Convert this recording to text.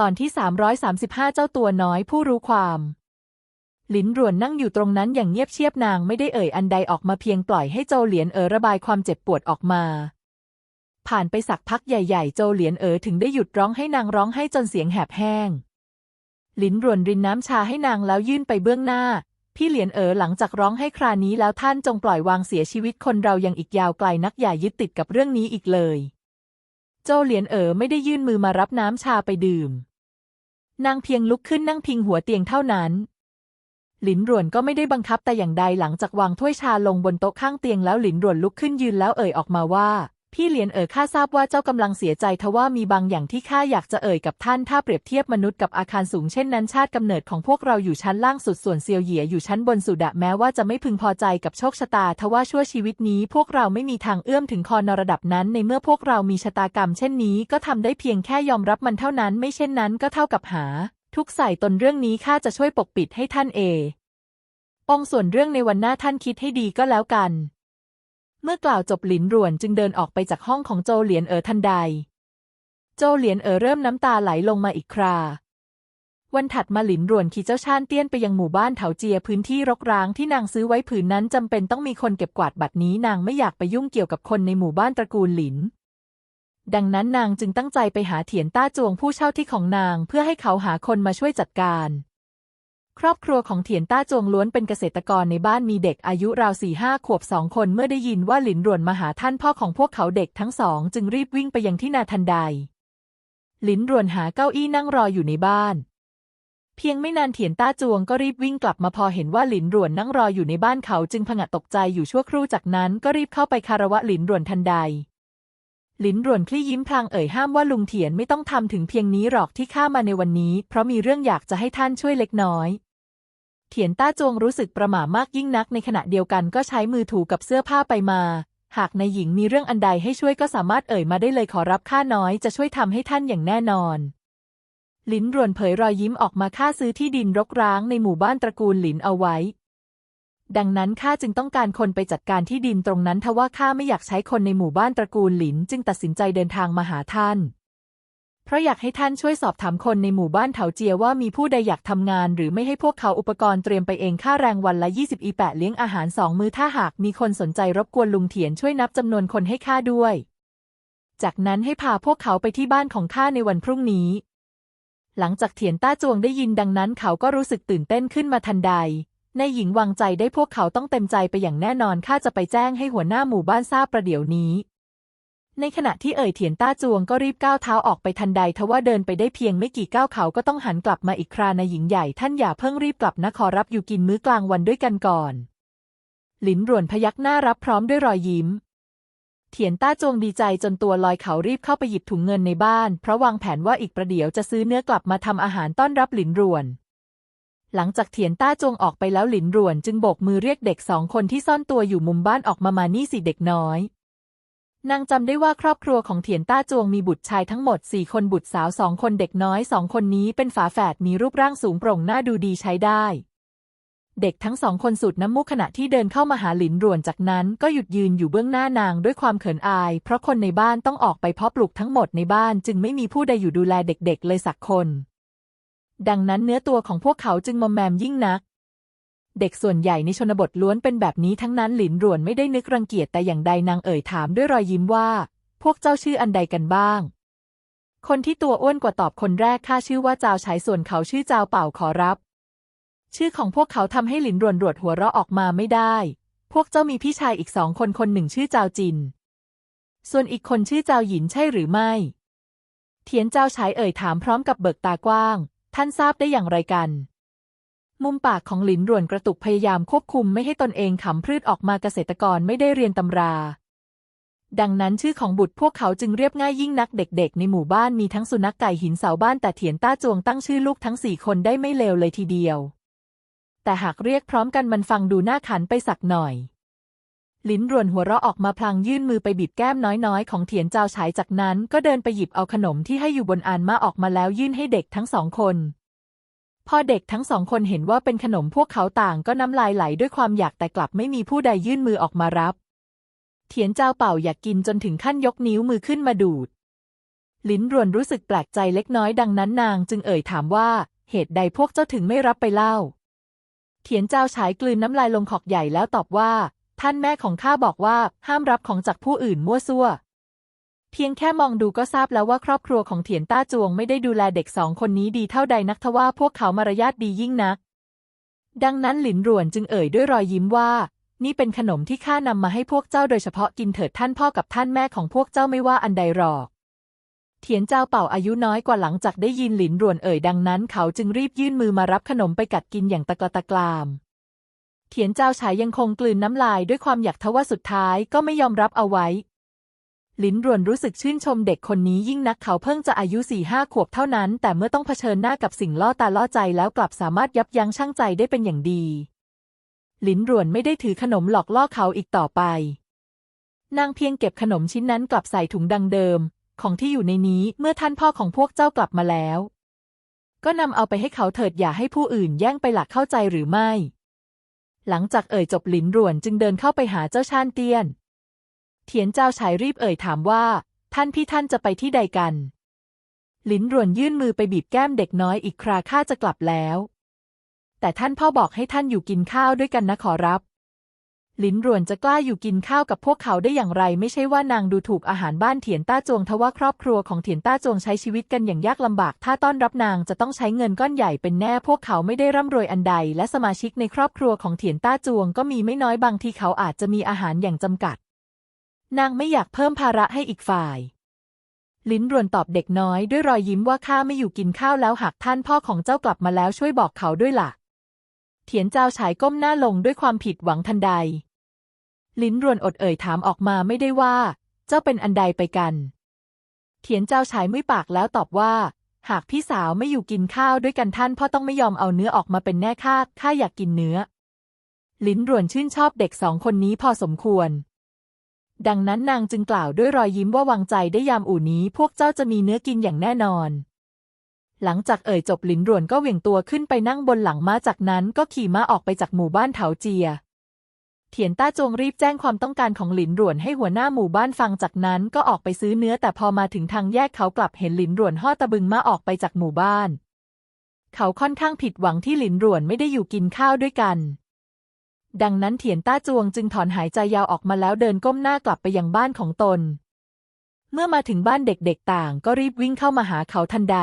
ตอนที่ 335 เจ้าตัวน้อยผู้รู้ความหลินรวนนั่งอยู่ตรงนั้นอย่างเงียบเชียบนางไม่ได้เอ่ยอันใดออกมาเพียงปล่อยให้โจเหลียนเอ๋อระบายความเจ็บปวดออกมา ผ่านไปสักพักใหญ่ๆ โจเหลียนเอ๋อถึงได้หยุดร้องให้นางร้องให้จนเสียงแหบแห้ง หลินรวนรินน้ำชาให้นางแล้วยื่นไปเบื้องหน้า พี่เหลียนเอ๋อหลังจากร้องให้ครานี้แล้วท่านจงปล่อยวางเสียชีวิตคนเรายังอีกยาวไกลนักอย่ายึดติดกับเรื่องนี้อีกเลย โจเหลียนเอ๋อไม่ได้ยื่นมือมารับน้ำชาไปดื่ม นางเพียงลุกขึ้นนั่งพิงหัวเตียงเท่านั้น หลินรวนก็ไม่ได้บังคับแต่อย่างใดหลังจากวางถ้วยชาลงบนโต๊ะข้างเตียงแล้วหลินรวนลุกขึ้นยืนแล้วเอ่ยออกมาว่า พี่เหลียนเอ๋อข้าทราบว่าเจ้ากำลังเสียใจทว่ามีบางอย่างที่ข้าอยากจะเอ่ยกับท่านถ้าเปรียบเทียบมนุษย์กับอาคารสูงเช่นนั้นชาติกำเนิดของพวกเราอยู่ชั้นล่างสุดส่วนเซียวเหยียอยู่ชั้นบนสุดะแม้ว่าจะไม่พึงพอใจกับโชคชะตาทว่าชั่วชีวิตนี้ พวกเราไม่มีทางเอื้อมถึงคอนระดับนั้น ในเมื่อพวกเรามีชะตากรรม เช่นนี้ ก็ทำได้เพียงแค่ยอมรับมันเท่านั้นไม่เช่นนั้นก็เท่ากับหา ทุกใส่ตนเรื่องนี้ข้าจะช่วยปกปิดให้ท่านเอองส่วนเรื่องในวันหน้าท่านคิดให้ดีก็แล้วกัน เมื่อกล่าวจบหลินหรวนจึงเดินออกไปจากห้องของโจเหลียนเอ๋อทันใด โจเหลียนเอ๋อเริ่มน้ำตาไหลลงมาอีกครา วันถัดมาหลินหรวนขี่เจ้าชานเตี้ยนไปยังหมู่บ้านเถาเจียพื้นที่รกร้างที่นางซื้อไว้ผืนนั้นจำเป็นต้องมีคนเก็บกวาดบัดนี้นางไม่อยากไปยุ่งเกี่ยวกับคนในหมู่บ้านตระกูลหลิน ดังนั้นนางจึงตั้งใจไปหาเถียนต้าจวงผู้เช่าที่ของนางเพื่อให้เขาหาคนมาช่วยจัดการ ครอบครัวของเถียนต้าจวงล้วนเป็นเกษตรกรในบ้านมีเด็กอายุราวสี่ห้าขวบสองคนเมื่อได้ยินว่าหลินรวนมาหาท่านพ่อของพวกเขาเด็กทั้งสองจึงรีบวิ่งไปยังที่นาทันใด หลินรวนหาเก้าอี้นั่งรออยู่ในบ้าน เพียงไม่นานเถียนต้าจวงก็รีบวิ่งกลับมาพอเห็นว่าหลินรวนนั่งรออยู่ในบ้านเขาจึงผงะตกใจอยู่ชั่วครู่จากนั้นก็รีบเข้าไปคารวะหลินรวนทันใด หลินรวนคลี่ยิ้มพลางเอ่ยห้ามว่าลุงเถียนไม่ต้องทำถึงเพียงนี้หรอกที่ข้ามาในวันนี้ เพราะมีเรื่องอยากจะให้ท่านช่วยเล็กน้อย เถียนต้าจวงรู้สึกประหม่ามากยิ่งนักในขณะเดียวกันก็ใช้มือถูกับเสื้อผ้าไปมา หากในายหญิงมีเรื่องอันใดให้ช่วยก็สามารถเอ่ยมาได้เลยขอรับข้าน้อยจะช่วยทำให้ท่านอย่างแน่นอนหลินรวนเผยรอยยิ้มออกมาค่าซื้อที่ดินรกร้างในหมู่บ้านตระกูลหลินเอาไว้ ดังนั้นข้าจึงต้องการคนไปจัดการที่ดินตรงนั้นทว่าข้าไม่อยากใช้คนในหมู่บ้านตระกูลหลิน จึงตัดสินใจเดินทางมาหาท่าน ราะอยากให้ท่านช่วยสอบถามคนในหมู่บ้านเถาเจียว่ามีผู้ใดอยากทำงานหรือไม่ให้พวกเขาอุปกรณ์เตรียมไปเองค่าแรงวันละ 20 อีแปะเลี้ยงอาหารสองมื้อถ้าหากมีคนสนใจรบกวนลุงเถียนช่วยนับจำนวนคนให้ข้าด้วย จากนั้นให้พาพวกเขาไปที่บ้านของข้าในวันพรุ่งนี้ หลังจากเถียนต้าจวงได้ยินดังนั้นเขาก็รู้สึกตื่นเต้นขึ้นมาทันใดในหญิงวางใจได้พวกเขาต้องเต็มใจไปอย่างแน่นอนข้าจะไปแจ้งให้หัวหน้าหมู่บ้านทราบประเดี๋ยวนี้ ในขณะที่เอ่ยเถียนต้าจวงก็รีบก้าวเท้าออกไปทันใดทว่าเดินไปได้เพียงไม่กี่ก้าวเขาก็ต้องหันกลับมาอีกคราในหญิงใหญ่ท่านอย่าเพิ่งรีบกลับนะขอรับอยู่กินมื้อกลางวันด้วยกันก่อน หลินรวนพยักหน้ารับพร้อมด้วยรอยยิ้ม เถียนต้าจวงดีใจจนตัวลอยเขารีบเข้าไปหยิบถุงเงินในบ้าน เพราะวางแผนว่าอีกประเดี๋ยวจะซื้อเนื้อกลับมาทำอาหารต้อนรับหลินรวนหลังจากเถียนต้าจวงออกไปแล้วหลินรวนจึงโบกมือเรียกเด็กสองคนที่ซ่อนตัวอยู่มุมบ้านออกมามานี่สิเด็กน้อย นางจำได้ว่าครอบครัวของเถียนต้าจวงมีบุตรชายทั้งหมดสี่คนบุตรสาวสองคนเด็กน้อยสองคนนี้เป็นฝาแฝดมีรูปร่างสูงโปร่งหน้าดูดีใช้ได้ เด็กทั้งสองคนสูดน้ำมูกขณะที่เดินเข้ามาหาหลินรวนจากนั้นก็หยุดยืนอยู่เบื้องหน้านางด้วยความเขินอาย เพราะคนในบ้านต้องออกไปเพาะปลูกทั้งหมดในบ้านจึงไม่มีผู้ใดอยู่ดูแลเด็กๆ เลยสักคน ดังนั้นเนื้อตัวของพวกเขาจึงมอมแมมยิ่งนัก เด็กส่วนใหญ่ในชนบทล้วนเป็นแบบนี้ทั้งนั้นหลินรวนไม่ได้นึกรังเกียจแต่อย่างใดนางเอ่ยถามด้วยรอยยิ้มว่า พวกเจ้าชื่ออันใดกันบ้าง คนที่ตัวอ้วนกว่าตอบคนแรกข้าชื่อว่าจาวฉายส่วนเขาชื่อจาวเป่าขอรับ ชื่อของพวกเขาทำให้หลินรวนรวดหัวเราะออกมาไม่ได้ พวกเจ้ามีพี่ชายอีกสองคนคนหนึ่งชื่อจาวจิน ส่วนอีกคนชื่อจาวหยินใช่หรือไม่ เทียนเจ้าฉายเอ่ยถามพร้อมกับเบิกตากว้าง ท่านทราบได้อย่างไรกัน มุมปากของหลินรวนกระตุกพยายามควบคุมไม่ให้ตนเองขำพืชออกมาเกษตรกรไม่ได้เรียนตำรา ดังนั้นชื่อของบุตรพวกเขาจึงเรียบง่ายยิ่งนักเด็กๆ ในหมู่บ้านมีทั้งสุนัขไก่หินเสาบ้านแต่เถียนต้าจวงตั้งชื่อลูกทั้งสี่คนได้ไม่เลวเลยทีเดียว แต่หากเรียกพร้อมกันมันฟังดูน่าขันไปสักหน่อยลิ้นรวนหัวเราะออกมาพลางยื่นมือไปบีบแก้มน้อยๆ ของเถียนเจ้าฉายจากนั้นก็เดินไปหยิบเอาขนมที่ให้อยู่บนอานมาออกมาแล้วยื่นให้เด็กทั้งสองคน พอเด็กทั้งสองคนเห็นว่าเป็นขนมพวกเขาต่างก็น้ำลายไหลด้วยความอยากแต่กลับไม่มีผู้ใดยื่นมือออกมารับ เถียนเจ้าเป่าอยากกินจนถึงขั้นยกนิ้วมือขึ้นมาดูด ลิ้นรวนรู้สึกแปลกใจเล็กน้อยดังนั้นนางจึงเอ่ยถามว่า เหตุใดพวกเจ้าถึงไม่รับไปเล่า เถียนเจ้าฉายกลืนน้ำลายลงขอกใหญ่แล้วตอบว่า ท่านแม่ของข้าบอกว่าห้ามรับของจากผู้อื่นมั่วซั่ว เพียงแค่มองดูก็ทราบแล้วว่าครอบครัวของเถียนต้าจวงไม่ได้ดูแลเด็กสองคนนี้ดีเท่าใดนักทว่าพวกเขามารยาทดียิ่งนัก ดังนั้นหลินหรวนจึงเอ่ยด้วยรอยยิ้มว่า นี่เป็นขนมที่ข้านำมาให้พวกเจ้าโดยเฉพาะกินเถิดท่านพ่อกับท่านแม่ของพวกเจ้าไม่ว่าอันใดหรอกเถียนเจ้าเป่าอายุน้อยกว่าหลังจากได้ยินหลินรวนเอ่ยดังนั้น เขาจึงรีบยื่นมือมารับขนมไปกัดกินอย่างตะกละตะกราม เถียนเจ้าฉายยังคงกลืนน้ำลายด้วยความอยากทว่าสุดท้ายก็ไม่ยอมรับเอาไว้ ลินรวนรู้สึกชื่นชมเด็กคนนี้ยิ่งนักเขาเพิ่งจะอายุสี่ห้าขวบเท่านั้น แต่เมื่อต้องเผชิญหน้ากับสิ่งล่อตาล่อใจแล้วกลับสามารถยับยั้งชั่งใจได้เป็นอย่างดี ลินรวนไม่ได้ถือขนมหลอกล่อเขาอีกต่อไป นางเพียงเก็บขนมชิ้นนั้นกลับใส่ถุงดังเดิม ของที่อยู่ในนี้เมื่อท่านพ่อของพวกเจ้ากลับมาแล้ว ก็นำเอาไปให้เขาเถิดอย่าให้ผู้อื่นแย่งไปหลักเข้าใจหรือไม่ หลังจากเอ่ยจบลินรวนจึงเดินเข้าไปหาเจ้าชานเตี้ยน ถียนเจ้าชายรีบเอ่ยถามว่า ท่านพี่ท่านจะไปที่ใดกัน ลินรวนยื่นมือไปบีบแก้มเด็กน้อยอีกคราข้าจะกลับแล้ว แต่ท่านพ่อบอกให้ท่านอยู่กินข้าวด้วยกันนะขอรับลินรวนจะกล้าอยู่กินข้าวกับพวกเขาได้อย่างไร ไม่ใช่ว่านางดูถูกอาหารบ้านเถียนต้าจวงทว่าครอบครัวของเถียนต้าจวงใช้ชีวิตกันอย่างยากลำบาก ถ้าต้อนรับนางจะต้องใช้เงินก้อนใหญ่เป็นแน่ พวกเขาไม่ได้ร่ำรวยอันใด และสมาชิกในครอบครัวของเถียนต้าจวงก็มีไม่น้อยบางทีเขาอาจจะมีอาหารอย่างจำกัด นางไม่อยากเพิ่มภาระให้อีกฝ่าย ลิ้นรวนตอบเด็กน้อยด้วยรอยยิ้มว่าข้าไม่อยู่กินข้าวแล้วหากท่านพ่อของเจ้ากลับมาแล้วช่วยบอกเขาด้วยล่ะ เถียนเจ้าฉายก้มหน้าลงด้วยความผิดหวังทันใด ลิ้นรวนอดเอ่ยถามออกมาไม่ได้ว่า เจ้าเป็นอันใดไปกัน เถียนเจ้าฉายมุ้ยปากแล้วตอบว่า หากพี่สาวไม่อยู่กินข้าวด้วยกันท่านพ่อต้องไม่ยอมเอาเนื้อออกมาเป็นแน่ข้าข้าอยากกินเนื้อ ลิ้นรวนชื่นชอบเด็กสองคนนี้พอสมควร ดังนั้นนางจึงกล่าวด้วยรอยยิ้มว่าวางใจได้ยามอู่นี้พวกเจ้าจะมีเนื้อกินอย่างแน่นอน หลังจากเอ่ยจบหลินรวนก็เหวี่ยงตัวขึ้นไปนั่งบนหลังม้าจากนั้นก็ขี่ม้าออกไปจากหมู่บ้านเถาเจีย เถียนต้าจงรีบแจ้งความต้องการของหลินหรวนให้หัวหน้าหมู่บ้านฟังจากนั้นก็ออกไปซื้อเนื้อแต่พอมาถึงทางแยกเขากลับเห็นหลินหรวนห่อตะบึงม้าออกไปจากหมู่บ้าน เขาค่อนข้างผิดหวังที่หลินหรวนไม่ได้อยู่กินข้าวด้วยกัน ดังนั้นเถียนต้าจวงจึงถอนหายใจยาวออกมาแล้วเดินก้มหน้ากลับไปยังบ้านของตน เมื่อมาถึงบ้านเด็กๆต่างก็รีบวิ่งเข้ามาหาเขาทันใด